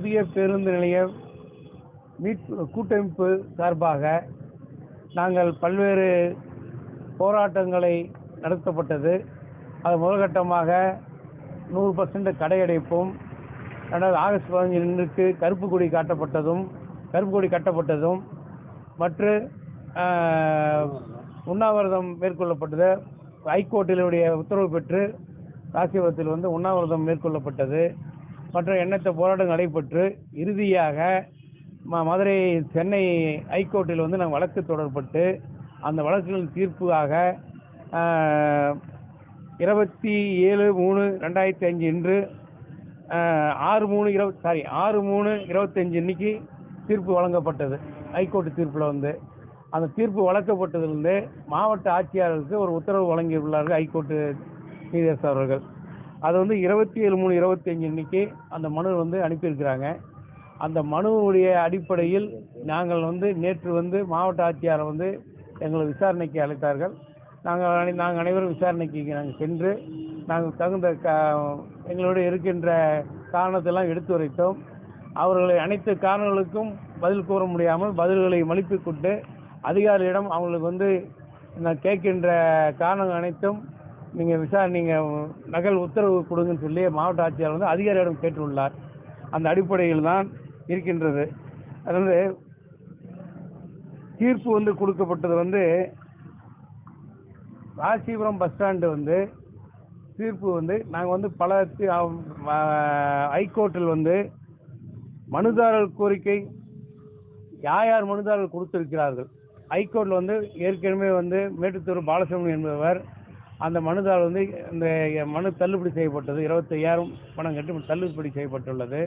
புதிய பேருந்து நிலைய மீட்பு கூட்டமைப்பு சார்பாக நாங்கள் பல்வேறு போராட்டங்களை நடத்தப்பட்டது. அது முதல்கட்டமாக நூறு பர்சன்ட் கடையடைப்பும் ரெண்டாவது ஆகஸ்ட் பதினஞ்சுக்கு கருப்பு கொடி காட்டப்பட்டதும் கருப்பு கொடி கட்டப்பட்டதும் மற்ற உண்ணாவிரதம் மேற்கொள்ளப்பட்டது. ஹைகோர்ட்டினுடைய உத்தரவு பெற்று ராசிபுரத்தில் வந்து உண்ணாவிரதம் மேற்கொள்ளப்பட்டது. மற்ற எண்ணற்ற போராட்டங்கள் நடைபெற்று இறுதியாக ம- மதுரை சென்னை ஹைகோர்ட்டில் வந்து நாங்கள் வழக்கு தொடரப்பட்டு அந்த வழக்குகளின் தீர்ப்பாக இருபத்தி ஏழு மூணு ரெண்டாயிரத்தி அஞ்சு இன்று ஆறு மூணு இருபத் சாரி ஆறு மூணு இருபத்தஞ்சு இன்னைக்கு தீர்ப்பு வழங்கப்பட்டது. ஹைகோர்ட்டு தீர்ப்பில் வந்து. அந்த தீர்ப்பு வழங்கப்பட்டதிலிருந்து மாவட்ட ஆட்சியாளருக்கு ஒரு உத்தரவு வழங்கியுள்ளார்கள் ஹைகோர்ட்டு நீதியரசர் அவர்கள். அது வந்து இருபத்தி ஏழு மூணு இருபத்தஞ்சு இன்னைக்கு அந்த மனு வந்து அனுப்பியிருக்கிறாங்க. அந்த மனுவுடைய அடிப்படையில் நாங்கள் வந்து நேற்று வந்து மாவட்ட ஆட்சியாரை வந்து எங்களை விசாரணைக்கு அழைத்தார்கள். நாங்கள் அனை- நாங்கள் அனைவரும் விசாரணைக்கு நாங்கள் சென்று நாங்கள் தகுந்த க எங்களோட இருக்கின்ற காரணத்தெல்லாம் எடுத்து உரைத்தோம் அவர்களை அனைத்து காரணங்களுக்கும் பதில் கூற முடியாமல் பதில்களை மலிப்பிக்கொண்டு அதிகாரியிடம் அவங்களுக்கு வந்து நான் கேட்கின்ற காரணங்கள் அனைத்தும் நீங்கள் விசா நீங்கள் நகல் உத்தரவு கொடுங்கன்னு சொல்லி மாவட்ட ஆட்சியாளர் வந்து அதிகாரியிடம் கேட்டுள்ளார். அந்த அடிப்படையில் தான் இருக்கின்றது. அதாவது தீர்ப்பு வந்து கொடுக்கப்பட்டது வந்து ராசிபுரம் பஸ் ஸ்டாண்டு வந்து தீர்ப்பு வந்து நாங்கள் வந்து பல ஹைகோர்ட்டில் வந்து மனுதாரர் கோரிக்கை யார் யார் மனுதாரர்கள் கொடுத்திருக்கிறார்கள்? ஹைகோர்ட்டில் வந்து ஏற்கனவே வந்து மேட்டுத்தூர் பாலசுப்ரமணியம் என்பவர் அந்த மனுதாரர் வந்து இந்த மனு தள்ளுபடி செய்யப்பட்டது. இருபத்தையாயிரம் பணம் கட்டி தள்ளுபடி செய்யப்பட்டுள்ளது.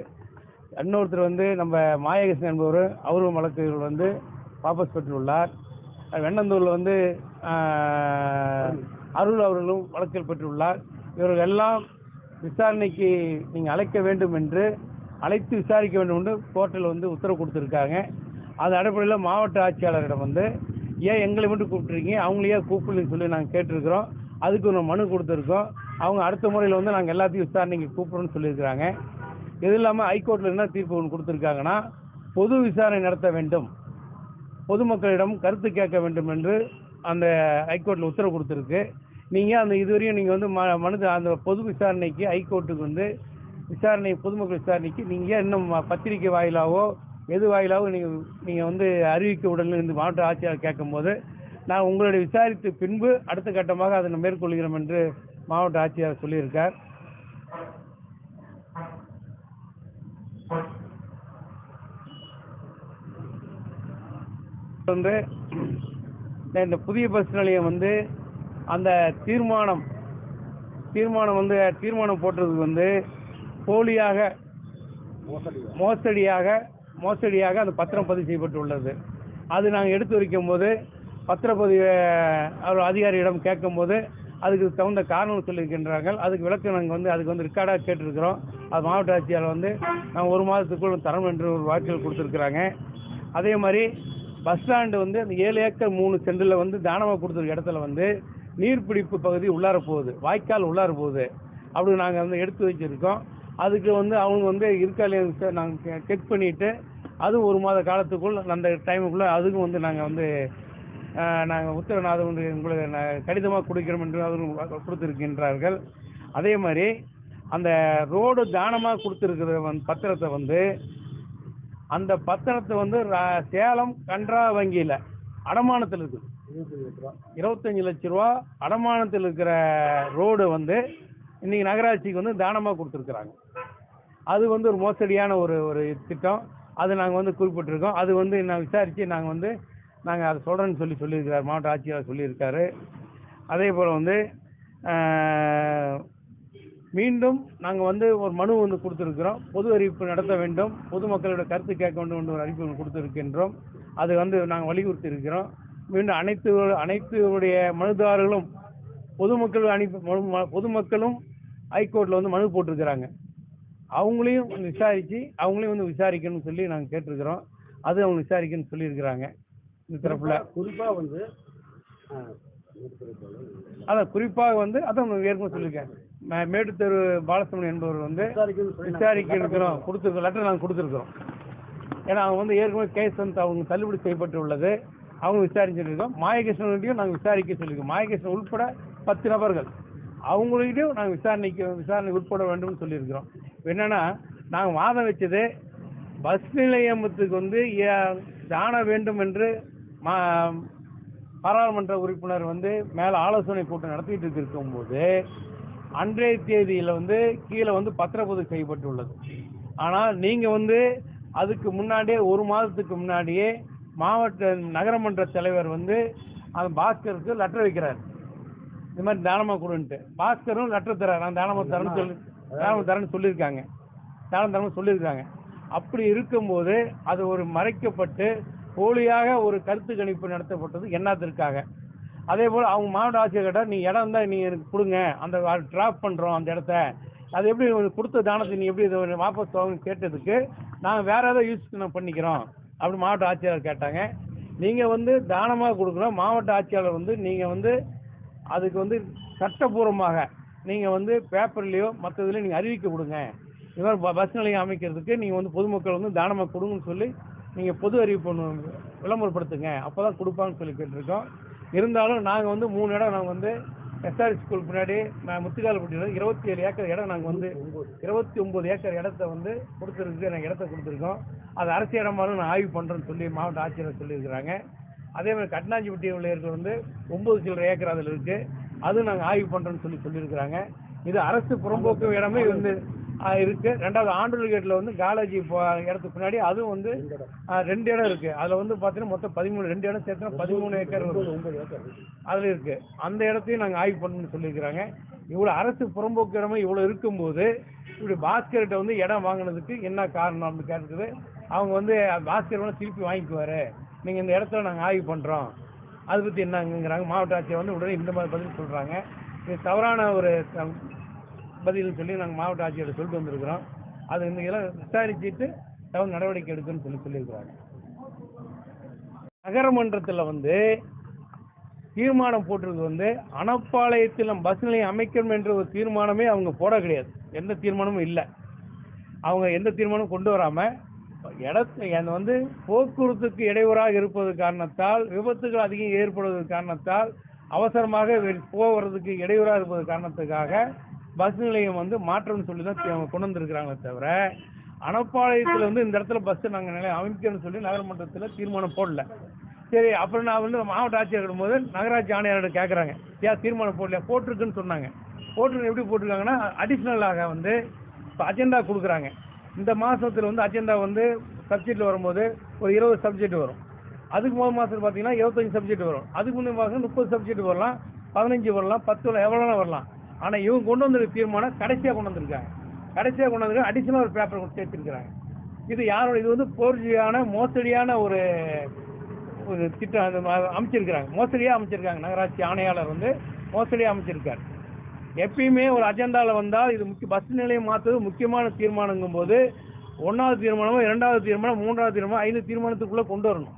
இன்னொருத்தர் வந்து நம்ம மாயகிருஷ்ணன் என்பவர் அவரும் வழக்குகள் வந்து வாபஸ் பெற்றுள்ளார். வெண்ணந்தூரில் வந்து அருள் அவர்களும் வழக்கில் பெற்றுள்ளார். இவர்கள் எல்லாம் விசாரணைக்கு நீங்கள் அழைக்க வேண்டும் என்று அழைத்து விசாரிக்க வேண்டும் என்று கோர்ட்டில் வந்து உத்தரவு கொடுத்துருக்காங்க. அது அடிப்படையில் மாவட்ட ஆட்சியாளரிடம் வந்து ஏன் எங்களை மட்டும் கூப்பிட்டுருக்கீங்க அவங்களையே கூப்பிடலன்னு சொல்லி நாங்கள் கேட்டிருக்கிறோம். அதுக்கு ஒரு மனு கொடுத்துருக்கோம். அவங்க அடுத்த முறையில் வந்து நாங்கள் எல்லாத்தையும் விசாரணைக்கு கூப்பிட்றோன்னு சொல்லியிருக்கிறாங்க. இது இல்லாமல் ஹைகோர்ட்டில் என்ன தீர்ப்பு ஒன்று கொடுத்துருக்காங்கன்னா பொது விசாரணை நடத்த வேண்டும். பொதுமக்களிடம் கருத்து கேட்க வேண்டும் என்று அந்த ஹைகோர்ட்டில் உத்தரவு கொடுத்துருக்கு. நீங்கள் அந்த இதுவரையும் நீங்கள் வந்து ம மனு அந்த பொது விசாரணைக்கு ஹைகோர்ட்டுக்கு வந்து விசாரணை பொதுமக்கள் விசாரணைக்கு நீங்கள் இன்னும் பத்திரிக்கை வாயிலாவோ எது வாயிலாவோ நீங்கள் நீங்கள் வந்து அறிவிக்க உடனே இந்த மாவட்ட ஆட்சியாளர் கேட்கும்போது நான் உங்களுடைய விசாரித்து பின்பு அடுத்த கட்டமாக அதனை மேற்கொள்கிறோம் என்று மாவட்ட ஆட்சியார் சொல்லியிருக்கார். வந்து இந்த புதிய பஸ் நிலையம் வந்து அந்த தீர்மானம் தீர்மானம் வந்து தீர்மானம் போட்டதுக்கு வந்து போலியாக மோசடியாக மோசடியாக அந்த பத்திரம் பதிவு செய்யப்பட்டுள்ளது. அது நாங்கள் எடுத்து வைக்கும் போது பத்திரப்பதிவு அவர் அதிகாரியிடம் கேட்கும்போது அதுக்கு தகுந்த காரணம் சொல்லியிருக்கின்றார்கள். அதுக்கு விளக்கம் நாங்கள் வந்து அதுக்கு வந்து ரெக்கார்டாக கேட்டிருக்கிறோம். அது மாவட்ட ஆட்சியாளர் வந்து நாங்கள் ஒரு மாதத்துக்குள் தரம் என்று ஒரு வாக்குகள் கொடுத்துருக்குறாங்க. அதே மாதிரி பஸ் ஸ்டாண்டு வந்து அந்த ஏழு ஏக்கர் மூணு சென்டில் வந்து தானமாக கொடுத்துருக்க இடத்துல வந்து நீர்பிடிப்பு பகுதி உள்ளார போகுது. வாய்க்கால் உள்ளார போகுது. அப்படி நாங்கள் வந்து எடுத்து வச்சுருக்கோம். அதுக்கு வந்து அவங்க வந்து இருக்காலே நாங்கள் செக் பண்ணிவிட்டு அது ஒரு மாத காலத்துக்குள் அந்த டைமுக்குள்ளே அதுக்கும் வந்து நாங்கள் வந்து நாங்கள் உத்தரவு அது உங்களுக்கு நான் கடிதமாக கொடுக்கிறோம் என்று அவர்கள் கொடுத்துருக்கின்றார்கள். அதே மாதிரி அந்த ரோடு தானமாக கொடுத்துருக்கிற வந் பத்திரத்தை வந்து அந்த பத்திரத்தை வந்து ரா- சேலம் கன்றா வங்கியில் அடமானத்தில் இருக்குது இருபத்தஞ்சு லட்ச ரூபா அடமானத்தில் இருக்கிற ரோடு வந்து இன்னைக்கு நகராட்சிக்கு வந்து தானமாக கொடுத்துருக்குறாங்க. அது வந்து ஒரு மோசடியான ஒரு ஒரு திட்டம். அது நாங்கள் வந்து குறிப்பிட்டிருக்கோம். அது வந்து நான் விசாரித்து நாங்கள் வந்து நாங்கள் அதை சொல்கிறேன்னு சொல்லி சொல்லியிருக்கிறார் மாவட்ட ஆட்சியாளர் சொல்லியிருக்காரு. அதே போல் வந்து மீண்டும் நாங்கள் வந்து ஒரு மனு வந்து கொடுத்துருக்குறோம். பொது அறிவிப்பு நடத்த வேண்டும். பொதுமக்களோட கருத்து கேட்க வேண்டும் என்ற ஒரு அறிவிப்பு ஒன்று கொடுத்துருக்கின்றோம். அது வந்து நாங்கள் வலியுறுத்தி இருக்கிறோம் மீண்டும் அனைத்து அனைத்துடைய மனுதாரர்களும் பொதுமக்கள் அனுப்பி ம- பொதுமக்களும் ஹைகோர்ட்டில் வந்து மனு போட்டிருக்கிறாங்க. அவங்களையும் வந்து விசாரித்து அவங்களையும் வந்து விசாரிக்கணும்னு சொல்லி நாங்கள் கேட்டிருக்கிறோம். அது அவங்க விசாரிக்கணும்னு சொல்லியிருக்கிறாங்க. இந்த தரப்பில். குறிப்பா வந்து அதான் குறிப்பாக வந்து அதான் ஏற்கனவே சொல்லியிருக்கேன் மேட்டுத்தெரு பாலசுமணி என்பவர் வந்து விசாரிக்க இருக்கிறோம். கொடுத்துருக்கோம். லெட்டர் நாங்கள் கொடுத்துருக்குறோம். ஏன்னா அவங்க வந்து ஏற்கனவே கேஸ் வந்து அவங்க தள்ளுபடி செய்யப்பட்டு உள்ளது அவங்க விசாரிச்சிருக்கோம் மாயகிருஷ்ணன்கிட்டையும் நாங்கள் விசாரிக்க சொல்லியிருக்கோம். மாயகிருஷ்ணன் உட்பட பத்து நபர்கள். அவங்கள்கிட்டையும் நாங்கள் விசாரணைக்கு விசாரணை உட்பட வேண்டும்னு சொல்லியிருக்கிறோம். என்னன்னா நாங்கள் வாதம் வச்சது பஸ் நிலையத்துக்கு வந்து ஏ- தான வேண்டும் என்று பாராளுமன்ற உறுப்பினர் வந்து மேலே ஆலோசனை கூட்டம் நடத்திட்டு இருக்கும்போது அன்றைய தேதியில் வந்து கீழே வந்து பத்திரப்பதிவு செய்யப்பட்டுள்ளது. ஆனால் நீங்கள் வந்து அதுக்கு முன்னாடியே ஒரு மாதத்துக்கு முன்னாடியே மாவட்ட நகரமன்ற தலைவர் வந்து அந்த பாஸ்கருக்கு லெட்டர் வைக்கிறார். இந்த மாதிரி தானமாக கொடுன்ட்டு. பாஸ்கரும் லெட்டர் தரார் நான் தானமாக தரேன்னு சொல்லி தானமாக தரேன்னு சொல்லியிருக்காங்க. தானம் தரேன்னு சொல்லியிருக்காங்க. அப்படி இருக்கும்போது அது ஒரு மறைக்கப்பட்டு போலியாக ஒரு கருத்து கணிப்பு நடத்தப்பட்டது என்னத்திற்காக? அதே போல் அவங்க மாவட்ட ஆட்சியர் கேட்டால் நீ இடம் தான் நீ எனக்கு கொடுங்க. அந்த ட்ராப் பண்ணுறோம் அந்த இடத்த. அது எப்படி கொடுத்த தானத்தை நீ எப்படி இதை வாபஸ் வாங்கன்னு கேட்டதுக்கு நாங்கள் வேற ஏதாவது யூஸ் நான் பண்ணிக்கிறோம். அப்படின்னு மாவட்ட ஆட்சியாளர் கேட்டாங்க. நீங்கள் வந்து தானமாக கொடுக்குறோம் மாவட்ட ஆட்சியாளர் வந்து நீங்கள் வந்து அதுக்கு வந்து சட்டபூர்வமாக நீங்கள் வந்து பேப்பர்லேயோ மற்ற இதுலையோ நீங்கள் அறிவிக்க கொடுங்க. இது மாதிரி பஸ் நிலையம் அமைக்கிறதுக்கு நீங்கள் வந்து பொதுமக்கள் வந்து தானமாக கொடுங்கன்னு சொல்லி நீங்கள் பொது அறிவிப்பு ஒன்று விளம்பரப்படுத்துங்க. அப்போ தான் கொடுப்பாங்கன்னு சொல்லி கேட்டிருக்கோம். இருந்தாலும் நாங்கள் வந்து மூணு இடம் நாங்கள் வந்து எஸ்ஆர்எஸ் ஸ்கூல் பின்னாடி நான் முத்துக்காலப்பட்டியில் இருபத்தி ஏழு ஏக்கர் இடம் நாங்கள் வந்து இருபத்தி ஒம்பது ஏக்கர் இடத்த வந்து கொடுத்துருக்கு நாங்கள் இடத்த கொடுத்துருக்கோம். அது அரசு இடமாலும் நான் ஆய்வு பண்ணுறேன்னு சொல்லி மாவட்ட ஆட்சியர் சொல்லியிருக்கிறாங்க. அதே மாதிரி கட்னாஞ்சிப்பட்டி உள்ளியர்கள் வந்து ஒம்பது சில்லரை ஏக்கர் அதில் இருக்குது அதுவும் நாங்கள் ஆய்வு பண்ணுறோன்னு சொல்லி சொல்லியிருக்கிறாங்க. இது அரசு புறம்போக்கு இடமே வந்து இருக்கு. ரெண்டாவது ஆண்டூர் கேட்டில் வந்து காலேஜி இடத்துக்கு பின்னாடி அதுவும் வந்து ரெண்டு இடம். இருக்கு. அதில் வந்து பார்த்தீங்கன்னா மொத்தம் பதிமூணு ரெண்டு இடம் சேர்த்தா பதிமூணு ஏக்கர் அதில் இருக்கு. அந்த இடத்தையும் நாங்கள் ஆய்வு பண்ணணும்னு சொல்லியிருக்கிறாங்க. இவ்வளோ அரசு புறம்போக்கு இடமே இவ்வளோ இருக்கும்போது இப்படி பாஸ்கர்கிட்ட வந்து இடம் வாங்கினதுக்கு என்ன காரணம் அப்படின்னு கேட்டது அவங்க வந்து பாஸ்கர் வேணா திருப்பி வாங்கிக்குவாரு. நீங்கள் இந்த இடத்துல நாங்கள் ஆய்வு பண்ணுறோம் அதை பற்றி என்னங்கிறாங்க. மாவட்ட ஆட்சியர் வந்து உடனே இந்த மாதிரி பதில் சொல்கிறாங்க இது தவறான ஒரு பதில் சொல்லி நாங்கள் மாவட்ட ஆட்சியர்கிட்ட சொல்லிட்டு வந்திருக்கிறோம். அது இன்றைக்கெல்லாம் விசாரிச்சுட்டு தகுந்த நடவடிக்கை எடுக்குன்னு சொல்லி சொல்லியிருக்கிறாங்க. நகரமன்றத்தில் வந்து தீர்மானம் போட்டிருக்கு வந்து அனப்பாளையத்தில் பஸ் நிலையம் அமைக்கணும் என்ற ஒரு தீர்மானமே அவங்க போட கிடையாது. எந்த தீர்மானமும் இல்லை. அவங்க எந்த தீர்மானமும் கொண்டு வராமல் இடத்து அந்த வந்து போக்குவரத்துக்கு இடையூறாக இருப்பது காரணத்தால் விபத்துகள் அதிகம் ஏற்படுவது காரணத்தால் அவசரமாக வெ- போவதுக்கு இடையூறாக இருப்பது காரணத்துக்காக பஸ் நிலையம் வந்து மாற்றம்னு சொல்லி தான் கொண்டு வந்திருக்கிறாங்களே தவிர அனப்பாளையத்தில் வந்து இந்த இடத்துல பஸ் நாங்கள் நிலையம் அமைக்கணும்னு சொல்லி நகரமன்றத்தில் தீர்மானம் போடல. சரி அப்புறம் நான் வந்து மாவட்ட ஆட்சியர் இருக்கும்போது நகராட்சி ஆணையர்கிட்ட கேட்குறாங்க. ஏன் தீர்மானம் போடல போட்டிருக்குன்னு சொன்னாங்க. போட்டிருக்கு எப்படி போட்டிருக்காங்கன்னா அடிஷ்னலாக வந்து இப்போ அஜெண்டா கொடுக்குறாங்க. இந்த மாதத்தில் வந்து அஜெண்டா வந்து சப்ஜெக்ட்டில் வரும்போது ஒரு இருபது சப்ஜெக்ட் வரும். அதுக்கு முதல் மாதத்தில் பார்த்தீங்கன்னா இருபத்தஞ்சு சப்ஜெக்ட் வரும். அதுக்கு முந்தைய மாதம் முப்பது சப்ஜெக்ட் வரலாம். பதினஞ்சு வரலாம். பத்து வரலாம் எவ்வளோனா வரலாம். ஆனால் இவங்க கொண்டு வந்திருக்க தீர்மானம் கடைசியாக கொண்டு வந்திருக்காங்க. கடைசியாக கொண்டு வந்திருக்க அடிஷனல் ஒரு பேப்பர் கொண்டு சேர்த்திருக்கிறாங்க. இது யாரோட இது வந்து போர்ஜியான மோசடியான ஒரு ஒரு திட்டம் அது அமைச்சிருக்கிறாங்க. மோசடியாக அமைச்சிருக்காங்க நகராட்சி ஆணையாளர் வந்து. மோசடியாக அமைச்சிருக்காரு. எப்பயுமே ஒரு அஜெண்டாவில் வந்தால் இது முக்கிய பஸ் நிலையம் மாற்றுறது முக்கியமான தீர்மானங்கும் போது ஒன்றாவது தீர்மானமோ இரண்டாவது தீர்மானம் மூன்றாவது தீர்மானம் ஐந்து தீர்மானத்துக்குள்ளே கொண்டு வரணும்.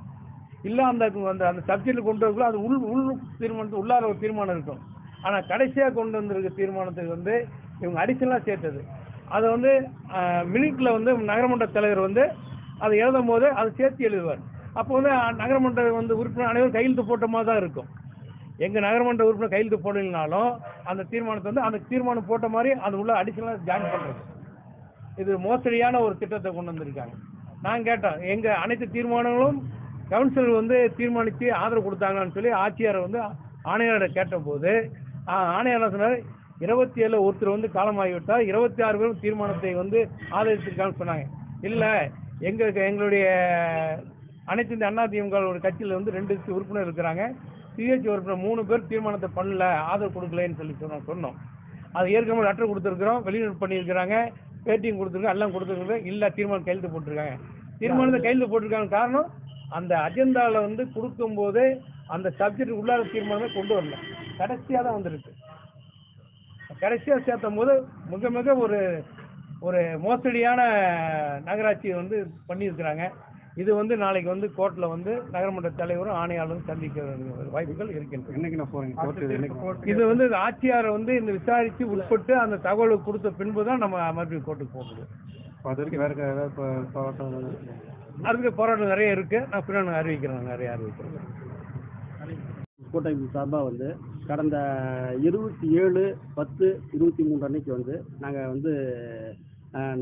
இல்லை அந்த அந்த அந்த சப்ஜெக்டில் கொண்டு வரக்குள்ள அது உள் உள் தீர்மானத்து உள்ளார ஒரு தீர்மானம் இருக்கும் ஆனால் கடைசியாக கொண்டு வந்திருக்க தீர்மானத்துக்கு வந்து இவங்க அடிஷனலாக சேர்த்தது. அதை வந்து மினிட்டில் வந்து நகரமன்ற தலைவர் வந்து அதை எழுதும் போது அதை சேர்த்து எழுதுவார். அப்போ வந்து நகரமன்ற வந்து உறுப்பினர் அனைவரும் கையெழுத்து போட்ட மாதிரி தான் இருக்கும். எங்கள் நகரமன்ற உறுப்பினர் கையெழுத்து போடலைனாலும் அந்த தீர்மானத்தை வந்து அந்த தீர்மானம் போட்ட மாதிரி அது உள்ள அடிஷனலாக ஜாயின் பண்ணுறது இது மோசடியான ஒரு திட்டத்தை கொண்டு வந்திருக்காங்க. நான் கேட்டேன் எங்கள் அனைத்து தீர்மானங்களும் கவுன்சில் வந்து தீர்மானித்து ஆதரவு கொடுத்தாங்கன்னு சொல்லி ஆட்சியாரை வந்து ஆணையரை கேட்டபோது ஆணையர் என்ன சொன்னார்? இருபத்தி ஏழு ஒருத்தர் வந்து காலமாகிவிட்டால் இருபத்தி ஆறு பேரும் தீர்மானத்தை வந்து ஆதரித்திருக்கான்னு சொன்னாங்க. இல்லை எங்களுக்கு எங்களுடைய அனைத்து இந்த அண்ணா கட்சியில் வந்து ரெண்டு உறுப்பினர் இருக்கிறாங்க. சிஹெச் உறுப்பினர் மூணு பேர் தீர்மானத்தை பண்ணல ஆதரவு கொடுக்கலன்னு சொல்லி சொன்னோம் சொன்னோம். அது ஏற்கனவே லெட்டர் கொடுத்துருக்குறோம் வெளிநடப்பு பண்ணியிருக்கிறாங்க பேட்டியும் கொடுத்துருக்கோம் எல்லாம் கொடுத்துருக்குறது இல்லை தீர்மானம் கையெழுத்து போட்டிருக்காங்க. தீர்மானத்தை கையெழுத்து போட்டிருக்காங்க. காரணம் அந்த அஜெண்டாவில் வந்து கொடுக்கும்போதே அந்த சப்ஜெக்ட் உள்ளார தீர்மானமே கொண்டு வரல. கடைசியாக தான் வந்திருக்கு. கடைசியாக சேர்த்தும் போது மிக மிக ஒரு ஒரு மோசடியான நகராட்சி வந்து பண்ணியிருக்கிறாங்க. இது வந்து நாளைக்கு வந்து கோர்ட்டில் வந்து நகரமன்ற தலைவரும் ஆணையாளரும் சந்திக்க வாய்ப்புகள் இருக்கின்றன. இது வந்து ஆட்சியார் வந்து இந்த விசாரித்து உட்பட்டு அந்த தகவலை கொடுத்த பின்பு தான் நம்ம மறுபடியும் கோர்ட்டுக்கு போக முடியும் இப்போ அது வரைக்கும் வேற ஏதாவது இப்போ போராட்டம் ஏதாவது அதுக்கு போராட்டம் நிறைய இருக்கு. நான் பின்னாடி அறிவிக்கிறேன் நிறைய அறிவிக்கிறேன். கூட்டமைப்பு சார்பாக வந்து கடந்த இருபத்தி ஏழு பத்து இருபத்தி மூன்று அன்னைக்கு வந்து நாங்கள் வந்து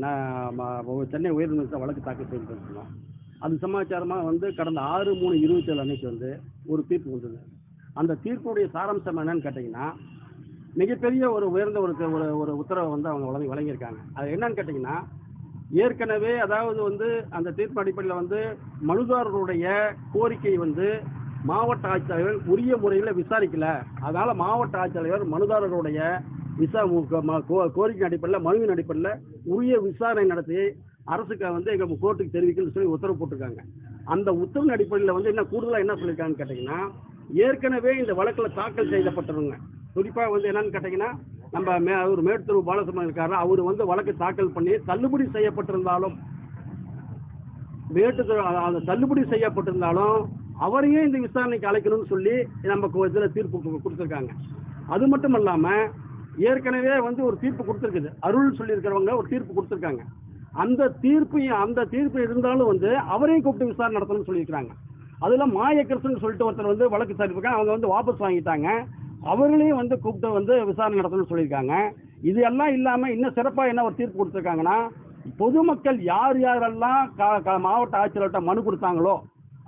நான் சென்னை உயர்நீதிமன்றத்தில் வழக்கு தாக்கல் செய்திருந்தோம் அது சமாச்சாரமாக வந்து கடந்த ஆறு மூணு இருபத்தி ஏழு அன்னைக்கு வந்து ஒரு தீர்ப்பு வந்தது. அந்த தீர்ப்புடைய சாராம்சம் என்னன்னு கேட்டிங்கன்னா மிகப்பெரிய ஒரு உயர்ந்த ஒரு ஒரு ஒரு உத்தரவை வந்து அவங்க வழங்கி வழங்கியிருக்காங்க. அது என்னன்னு கேட்டிங்கன்னா ஏற்கனவே அதாவது வந்து அந்த தீர்ப்பு அடிப்படையில் வந்து மனுதாரருடைய கோரிக்கை வந்து மாவட்ட ஆட்சித்தலைவர் உரிய முறையில் விசாரிக்கல. அதனால் மாவட்ட ஆட்சித்தலைவர் மனுதாரருடைய விசா ம- கோ- கோரிக்கை அடிப்படையில் மனுவின் அடிப்படையில் உரிய விசாரணை நடத்தி அரசுக்கு வந்து எங்கள் கோர்ட்டுக்கு தெரிவிக்கணும்னு சொல்லி உத்தரவு போட்டிருக்காங்க. அந்த உத்தரவின் அடிப்படையில் வந்து என்ன கூடுதலாக என்ன சொல்லியிருக்காங்கன்னு கேட்டிங்கன்னா ஏற்கனவே இந்த வழக்கில் தாக்கல் செய்யப்பட்டவங்க குறிப்பாக வந்து என்னன்னு கேட்டிங்கன்னா நம்ம மே அவர் மேட்டூர் பாலசுப்ரமணியம் இருக்காரு அவர் வந்து வழக்கு தாக்கல் பண்ணி தள்ளுபடி செய்யப்பட்டிருந்தாலும் மேட்டு அந்த தள்ளுபடி செய்யப்பட்டிருந்தாலும் அவரையும் இந்த விசாரணைக்கு அழைக்கணும்னு சொல்லி நம்ம இதில் தீர்ப்பு கொடுத்துருக்காங்க. அது மட்டும் இல்லாமல் ஏற்கனவே வந்து ஒரு தீர்ப்பு கொடுத்துருக்குது. அருள் சொல்லியிருக்கிறவங்க ஒரு தீர்ப்பு கொடுத்துருக்காங்க. அந்த தீர்ப்பு அந்த தீர்ப்பு இருந்தாலும் வந்து அவரையும் கூப்பிட்டு விசாரணை நடத்தணும்னு சொல்லியிருக்காங்க அதில் மாயக்கரசன் சொல்லிட்டு ஒருத்தர் வந்து வழக்கு சாரிருக்காங்க அவங்க வந்து வாபஸ் வாங்கிட்டாங்க. அவர்களையும் வந்து கூப்பிட்டு வந்து விசாரணை நடத்தணும்னு சொல்லியிருக்காங்க. இது எல்லாம் இல்லாமல் இன்னும் சிறப்பாக என்ன ஒரு தீர்ப்பு கொடுத்துருக்காங்கன்னா பொதுமக்கள் யார் யாரெல்லாம் க- க- மாவட்ட ஆட்சியர்கிட்ட மனு கொடுத்தாங்களோ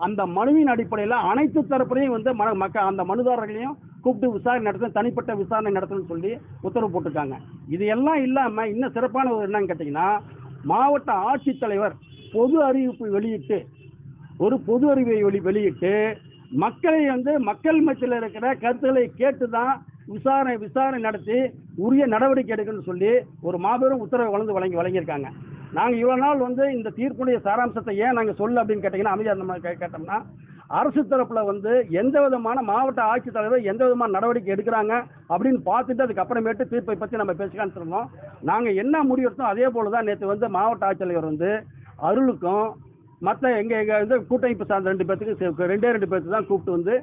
அந்த மனுவின் அடிப்படையில் அனைத்து தரப்புலையும் வந்து மன மக்கள் அந்த மனுதாரர்களையும் கூப்பிட்டு விசாரணை நடத்தணும் தனிப்பட்ட விசாரணை நடத்தணும்னு சொல்லி உத்தரவு போட்டிருக்காங்க. இது எல்லாம் இல்லாமல் இன்னும் சிறப்பான ஒரு என்னன்னு கேட்டிங்கன்னா மாவட்ட ஆட்சித்தலைவர் பொது அறிவிப்பு வெளியிட்டு ஒரு பொது அறிவை வெளி வெளியிட்டு மக்களை வந்து மக்கள் மத்தியில் இருக்கிற கருத்துக்களை கேட்டு தான் விசாரணை விசாரணை நடத்தி உரிய நடவடிக்கை எடுக்கணும்னு சொல்லி ஒரு மாபெரும் உத்தரவை வளர்ந்து வழங்கி வழங்கியிருக்காங்க. நாங்கள் இவ்வளோ நாள் வந்து இந்த தீர்ப்புடைய சாராம்சத்தை ஏன் நாங்கள் சொல்ல அப்படின்னு கேட்டிங்கன்னா அமைதியாக நம்ம கேட்டோம்னா அரசு தரப்பில் வந்து எந்த விதமான மாவட்ட ஆட்சித்தலைவர் எந்த விதமான நடவடிக்கை எடுக்கிறாங்க அப்படின்னு பார்த்துட்டு அதுக்கப்புறமேட்டு தீர்ப்பை பற்றி நம்ம பேசிக்கான்னு இருந்தோம் நாங்கள் என்ன முடிவெடுத்தோம் அதே போல் தான் நேற்று வந்து மாவட்ட ஆட்சித்தலைவர் வந்து அருளுக்கும் மற்ற எங்கள் எங்கள் வந்து கூட்டமைப்பு சார்ந்த ரெண்டு பேர்த்துக்கு ரெண்டே ரெண்டு பேர்த்துக்கு தான் கூப்பிட்டு வந்து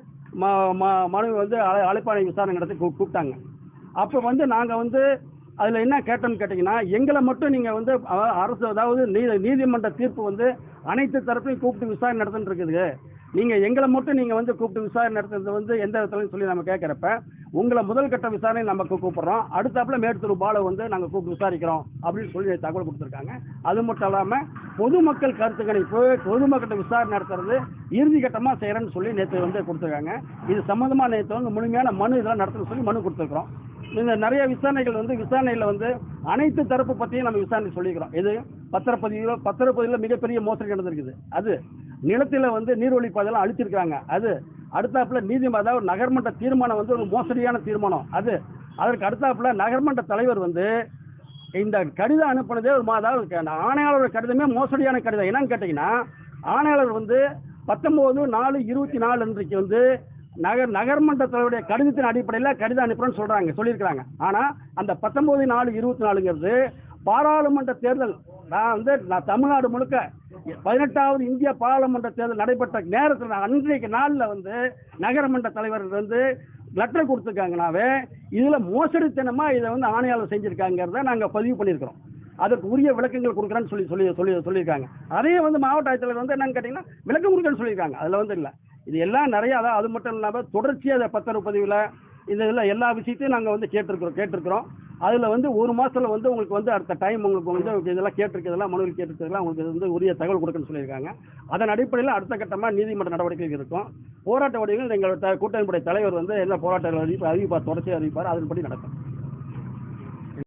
ம- ம- மனுவை வந்து அழைப்பாணை விசாரணை நடத்தி கூப்பிட்டாங்க. அப்போ வந்து நாங்கள் வந்து அதில் என்ன கேட்டோம்னு கேட்டிங்கன்னா எங்களை மட்டும் நீங்கள் வந்து அரசு அதாவது நீதி நீதிமன்ற தீர்ப்பு வந்து அனைத்து தரப்பையும் கூப்பிட்டு விசாரணை நடத்துன்னு இருக்குது. நீங்கள் எங்களை மட்டும் நீங்கள் வந்து கூப்பிட்டு விசாரணை நடத்துறது வந்து எந்த விதத்துலையும் சொல்லி நம்ம கேட்குறப்ப உங்களை முதல் கட்ட விசாரணை நம்ம கூப்பிட்றோம் கூப்பிடுறோம். அடுத்தாப்புல மேட்டூர் பாலை வந்து நாங்கள் கூப்பிட்டு விசாரிக்கிறோம் அப்படின்னு சொல்லி தகவல் கொடுத்துருக்காங்க. அது மட்டும் இல்லாமல் பொதுமக்கள் கருத்து கணிப்பு பொதுமக்கள்கிட்ட விசாரணை நடத்துறது இறுதி கட்டமாக செய்கிறேன்னு சொல்லி நேற்று வந்து கொடுத்துருக்காங்க. இது சம்மந்தமாக நேற்று வந்து முழுமையான மனு இதெல்லாம் நடத்துன்னு சொல்லி மனு கொடுத்துருக்குறோம். இந்த நிறைய விசாரணைகள் வந்து விசாரணையில் வந்து அனைத்து தரப்பு பற்றியும் நம்ம விசாரணை சொல்லிக்கிறோம். இது பத்திரப்பதிவில் பத்திரப்பதிவில் மிகப்பெரிய மோசடி நடந்திருக்குது. அது நிலத்தில் வந்து நீர்வழி பாதையெல்லாம் அழிச்சிருக்காங்க அது அடுத்தாப்புல நீதிமன்ற அதாவது நகர்மன்ற தீர்மானம் வந்து ஒரு மோசடியான தீர்மானம். அது அதற்கு அடுத்தாப்புல நகர்மன்ற தலைவர் வந்து இந்த கடிதம் அனுப்புனதே ஒரு மாதம் ஆணையாளர் கடிதமே மோசடியான கடிதம். என்னன்னு கேட்டிங்கன்னா ஆணையாளர் வந்து பத்தொம்போது நாலு இருபத்தி நாலு அன்றைக்கு வந்து நகர் நகர்மன்ற தலைவருடைய கடிதத்தின் அடிப்படையில் கடிதம் அனுப்புறேன்னு சொல்றாங்க சொல்லியிருக்கிறாங்க. ஆனால் அந்த பத்தொன்பது நாலு இருபத்தி நாலுங்கிறது பாராளுமன்ற தேர்தல் நான் வந்து நான் தமிழ்நாடு முழுக்க பதினெட்டாவது இந்திய பாராளுமன்ற தேர்தல் நடைபெற்ற நேரத்தில் அன்றைக்கு நாளில் வந்து நகரமன்ற தலைவர் வந்து லெட்டர் கொடுத்துருக்காங்கனாவே இதில் மோசடித்தனமாக இதை வந்து ஆணையாளர் செஞ்சுருக்காங்கிறத நாங்கள் பதிவு பண்ணியிருக்கிறோம். அதற்கு உரிய விளக்கங்கள் கொடுக்குறேன்னு சொல்லி சொல்லி சொல்லி சொல்லியிருக்காங்க. அதே வந்து மாவட்ட ஆட்சியர் வந்து என்னன்னு கேட்டிங்கன்னா விளக்கம் கொடுக்குறேன்னு சொல்லியிருக்காங்க. அதில் வந்து இல்லை. இது எல்லாம் நிறையா அதான் அது மட்டும் இல்லாமல் தொடர்ச்சியாக அதை பத்திர பதிவில் இந்த இதில் எல்லா விஷயத்தையும் நாங்கள் வந்து கேட்டிருக்கிறோம் கேட்டிருக்கிறோம். அதில் வந்து ஒரு மாதத்தில் வந்து உங்களுக்கு வந்து அடுத்த டைம் உங்களுக்கு வந்து இதெல்லாம் கேட்டிருக்கிறதெல்லாம் மனுவில் கேட்டிருக்கிறதெல்லாம் உங்களுக்கு வந்து உரிய தகவல் கொடுக்கணும்னு சொல்லியிருக்காங்க. அதன் அடிப்படையில் அடுத்த கட்டமாக நீதிமன்ற நடவடிக்கைகள் இருக்கும். போராட்ட வடிவில் எங்கள் கூட்டணிப்படை தலைவர் வந்து என்ன போராட்ட அறிவிப்பார் தொடர்ச்சியாக அறிவிப்பார் அதன்படி நடக்கும்.